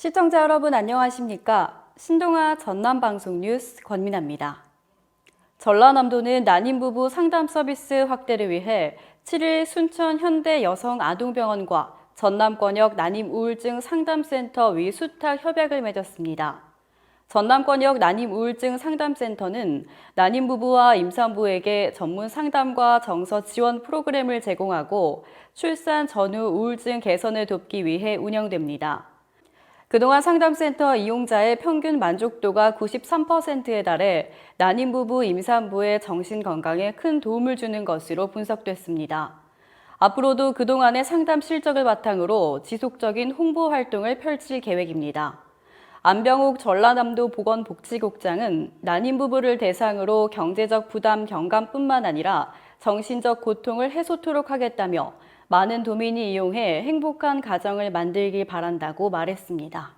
시청자 여러분 안녕하십니까? 신동아 전남방송 뉴스 권민아입니다. 전라남도는 난임 부부 상담 서비스 확대를 위해 7일 순천 현대 여성 아동병원과 전남권역 난임 우울증 상담센터 위 수탁 협약을 맺었습니다. 전남권역 난임 우울증 상담센터는 난임 부부와 임산부에게 전문 상담과 정서 지원 프로그램을 제공하고 출산 전후 우울증 개선을 돕기 위해 운영됩니다. 그동안 상담센터 이용자의 평균 만족도가 93%에 달해 난임 부부 임산부의 정신 건강에 큰 도움을 주는 것으로 분석됐습니다. 앞으로도 그동안의 상담 실적을 바탕으로 지속적인 홍보 활동을 펼칠 계획입니다. 안병욱 전라남도 보건복지국장은 난임 부부를 대상으로 경제적 부담 경감뿐만 아니라 정신적 고통을 해소토록 하겠다며 많은 도민이 이용해 행복한 가정을 만들길 바란다고 말했습니다.